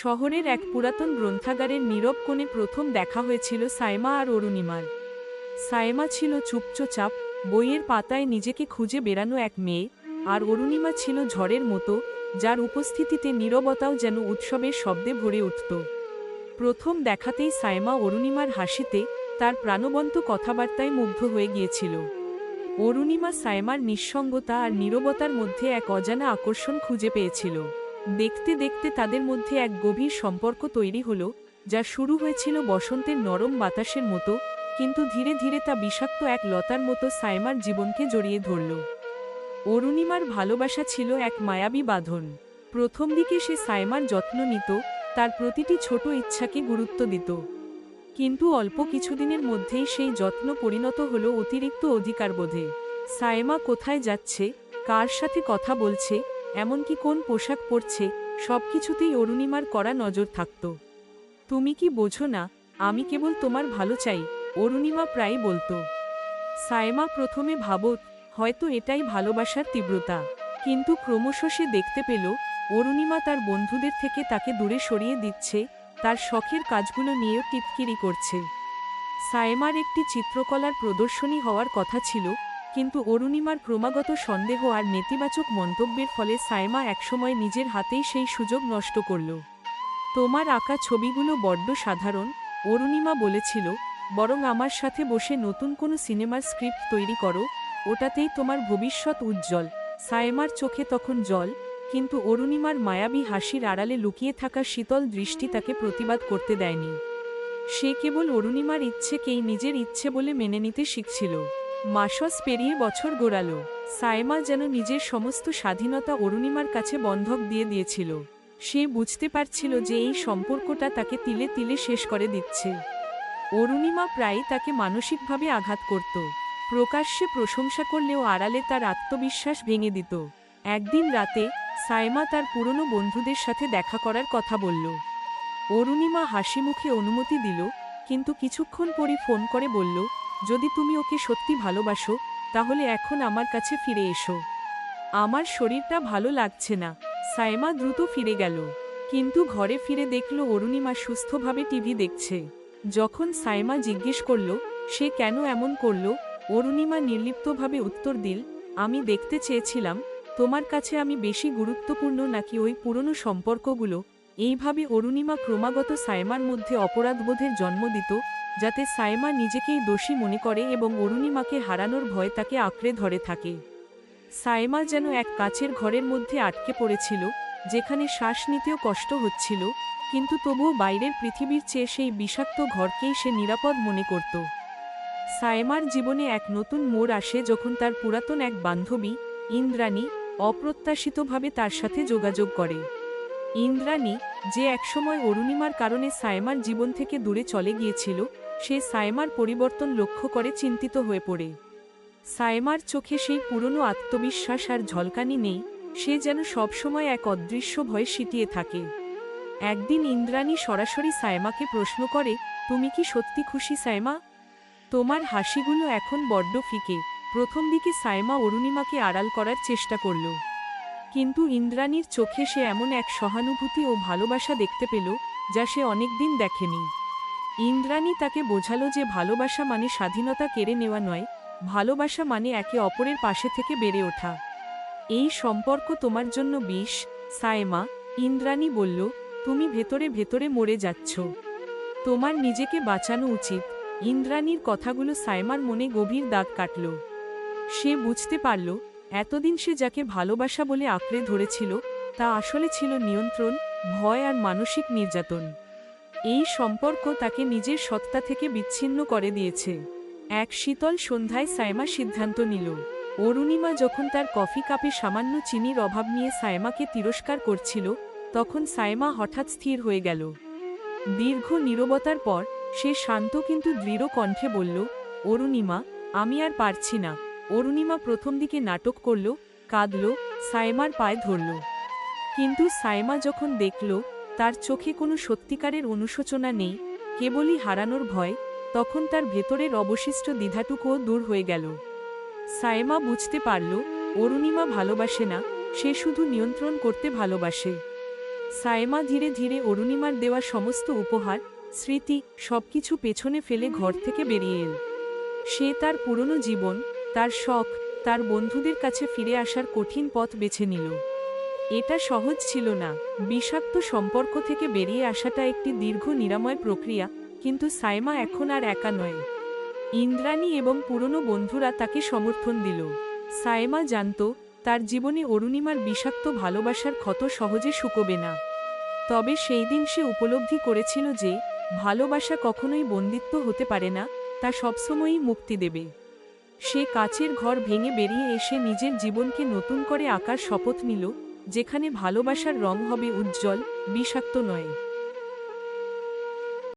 শহরের এক পুরাতন গ্রন্থাগারের নীরব কোণে প্রথম দেখা হয়েছিল সাইমা আর অরুণিমার। সাইমা ছিল চুপচোচাপ, বইয়ের পাতায় নিজেকে খুঁজে বেড়ানো এক মেয়ে, আর অরুণিমা ছিল ঝড়ের মতো, যার উপস্থিতিতে নীরবতাও যেন উৎসবের শব্দে ভরে উঠত। প্রথম দেখাতেই সাইমা অরুণিমার হাসিতে তার প্রাণবন্ত কথাবার্তায় মুগ্ধ হয়ে গিয়েছিল। অরুণিমা সাইমার নিঃসঙ্গতা আর নীরবতার মধ্যে এক অজানা আকর্ষণ খুঁজে পেয়েছিল। দেখতে দেখতে তাদের মধ্যে এক গভীর সম্পর্ক তৈরি হলো, যা শুরু হয়েছিল বসন্তের নরম বাতাসের মতো, কিন্তু ধীরে ধীরে তা বিষাক্ত এক লতার মতো সাইমার জীবনকে জড়িয়ে ধরল। অরুণিমার ভালোবাসা ছিল এক মায়াবী বাঁধন। প্রথম দিকে সে সাইমার যত্ন নিত, তার প্রতিটি ছোট ইচ্ছাকে গুরুত্ব দিত। কিন্তু অল্প কিছুদিনের মধ্যেই সেই যত্ন পরিণত হল অতিরিক্ত অধিকারবোধে। সাইমা কোথায় যাচ্ছে, কার সাথে কথা বলছে এমনকি কোন পোশাক পরছে, সবকিছুতেই অরুণিমার কড়া নজর থাকত। তুমি কি বোঝো না, আমি কেবল তোমার ভালো চাই অরুণিমা প্রায় বলতো। সাইমা প্রথমে ভাবত হয়তো এটাই ভালোবাসার তীব্রতা। কিন্তু ক্রমশ সে দেখতে পেল, অরুণিমা তার বন্ধুদের থেকে তাকে দূরে সরিয়ে দিচ্ছে, তার শখের কাজগুলো নিয়েও টিপকিরি করছে। সাইমার একটি চিত্রকলার প্রদর্শনী হওয়ার কথা ছিল কিন্তু অরুণিমার ক্রমাগত সন্দেহ আর নেতিবাচক মন্তব্যের ফলে সাইমা একসময় নিজের হাতেই সেই সুযোগ নষ্ট করল। তোমার আঁকা ছবিগুলো বড্ড সাধারণ, অরুণিমা বলেছিল, বরং আমার সাথে বসে নতুন কোনো সিনেমার স্ক্রিপ্ট তৈরি করো, ওটাতেই তোমার ভবিষ্যৎ উজ্জ্বল। সাইমার চোখে তখন জল, কিন্তু অরুণিমার মায়াবী হাসির আড়ালে লুকিয়ে থাকা শীতল দৃষ্টি তাকে প্রতিবাদ করতে দেয়নি। সে কেবল অরুণিমার ইচ্ছেকেই নিজের ইচ্ছে বলে মেনে নিতে শিখছিল। মাসস পেরিয়ে বছর গোড়াল। সাইমা যেন নিজের সমস্ত স্বাধীনতা অরুণিমার কাছে বন্ধক দিয়ে দিয়েছিল। সে বুঝতে পারছিল যে এই সম্পর্কটা তাকে তিলে তিলে শেষ করে দিচ্ছে। অরুণিমা প্রায় তাকে মানসিকভাবে আঘাত করত। প্রকাশ্যে প্রশংসা করলেও আড়ালে তার আত্মবিশ্বাস ভেঙে দিত। একদিন রাতে সাইমা তার পুরনো বন্ধুদের সাথে দেখা করার কথা বলল। অরুণিমা হাসি মুখে অনুমতি দিল, কিন্তু কিছুক্ষণ পরই ফোন করে বলল যদি তুমি ওকে সত্যি ভালোবাসো, তাহলে এখন আমার কাছে ফিরে এসো। আমার শরীরটা ভালো লাগছে না। সাইমা দ্রুত ফিরে গেল। কিন্তু ঘরে ফিরে দেখল অরুণিমা সুস্থভাবে টিভি দেখছে। যখন সাইমা জিজ্ঞেস করল, সে কেন এমন করল? অরুণিমা নির্লিপ্তভাবে উত্তর দিল, আমি দেখতে চেয়েছিলাম, তোমার কাছে আমি বেশি গুরুত্বপূর্ণ নাকি ওই পুরনো সম্পর্কগুলো? এইভাবে অরুণিমা ক্রমাগত সাইমার মধ্যে অপরাধবোধের জন্ম দিত, যাতে সাইমা নিজেকেই দোষী মনে করে এবং অরুণিমাকে হারানোর ভয় তাকে আঁকড়ে ধরে থাকে। সাইমা যেন এক কাচের ঘরের মধ্যে আটকে পড়েছিল, যেখানে শ্বাস নিতেও কষ্ট হচ্ছিল, কিন্তু তবুও বাইরের পৃথিবীর চেয়ে সেই বিষাক্ত ঘরকেই সে নিরাপদ মনে করত। সাইমার জীবনে এক নতুন মোড় আসে যখন তার পুরাতন এক বান্ধবী, ইন্দ্রাণী, অপ্রত্যাশিতভাবে তার সাথে যোগাযোগ করে। ইন্দ্রাণী যে একসময় অরুণিমার কারণে সাইমার জীবন থেকে দূরে চলে গিয়েছিল, সে সাইমার পরিবর্তন লক্ষ্য করে চিন্তিত হয়ে পড়ে। সাইমার চোখে সেই পুরনো আত্মবিশ্বাস আর ঝলকানি নেই, সে যেন সবসময় এক অদৃশ্য ভয়ে সিটিয়ে থাকে। একদিন ইন্দ্রাণী সরাসরি সাইমাকে প্রশ্ন করে, তুমি কি সত্যি খুশি সাইমা তোমার হাসিগুলো এখন বড্ড ফিকে। প্রথম দিকে সাইমা অরুণিমাকে আড়াল করার চেষ্টা করল। কিন্তু ইন্দ্রাণীর চোখে সে এমন এক সহানুভূতি ও ভালোবাসা দেখতে পেল, যা সে অনেকদিন দেখেনি। ইন্দ্রাণী তাকে বোঝালো যে ভালোবাসা মানে স্বাধীনতা কেড়ে নেওয়া নয়, ভালোবাসা মানে একে অপরের পাশে থেকে বেড়ে ওঠা। এই সম্পর্ক তোমার জন্য বিষ, সায়মা, ইন্দ্রাণী বলল, তুমি ভেতরে ভেতরে মরে যাচ্ছ। তোমার নিজেকে বাঁচানো উচিত। ইন্দ্রাণীর কথাগুলো সাইমার মনে গভীর দাগ কাটল। সে বুঝতে পারল এতদিন সে যাকে ভালোবাসা বলে আঁকড়ে ধরেছিল, তা আসলে ছিল নিয়ন্ত্রণ, ভয় আর মানসিক নির্যাতন। এই সম্পর্ক তাকে নিজের সত্তা থেকে বিচ্ছিন্ন করে দিয়েছে। এক শীতল সন্ধ্যায় সাইমা সিদ্ধান্ত নিল। অরুণিমা যখন তার কফি কাপে সামান্য চিনির অভাব নিয়ে সাইমাকে তিরস্কার করছিল, তখন সাইমা হঠাৎ স্থির হয়ে গেল। দীর্ঘ নীরবতার পর, সে শান্ত কিন্তু দৃঢ় কণ্ঠে বলল, অরুণিমা, আমি আর পারছি না। অরুণিমা প্রথম দিকে নাটক করল, কাঁদল, সাইমার পায়ে ধরল। কিন্তু সাইমা যখন দেখল, তার চোখে কোনো সত্যিকারের অনুশোচনা নেই, কেবলই হারানোর ভয়, তখন তার ভেতরের অবশিষ্ট দ্বিধাটুকুও দূর হয়ে গেল। সাইমা বুঝতে পারল, অরুণিমা ভালোবাসে না, সে শুধু নিয়ন্ত্রণ করতে ভালোবাসে। সায়মা ধীরে ধীরে অরুণিমার দেওয়া সমস্ত উপহার, স্মৃতি, সবকিছু পেছনে ফেলে ঘর থেকে বেরিয়ে এল। সে তার পুরনো জীবন তার শখ তার বন্ধুদের কাছে ফিরে আসার কঠিন পথ বেছে নিল। এটা সহজ ছিল না। বিষাক্ত সম্পর্ক থেকে বেরিয়ে আসাটা একটি দীর্ঘ নিরাময় প্রক্রিয়া, কিন্তু সাইমা এখন আর একা নয়। ইন্দ্রাণী এবং পুরনো বন্ধুরা তাকে সমর্থন দিল। সাইমা জানত, তার জীবনে অরুণিমার বিষাক্ত ভালোবাসার ক্ষত সহজে শুকোবে না। তবে সেই দিন সে উপলব্ধি করেছিল যে, ভালোবাসা কখনোই বন্দিত্ব হতে পারে না, তা সবসময়ই মুক্তি দেবে। সে কাচের ঘর ভেঙে বেরিয়ে এসে নিজের জীবনকে নতুন করে আঁকার শপথ নিল, যেখানে ভালোবাসার রং হবে উজ্জ্বল, বিষাক্ত নয়।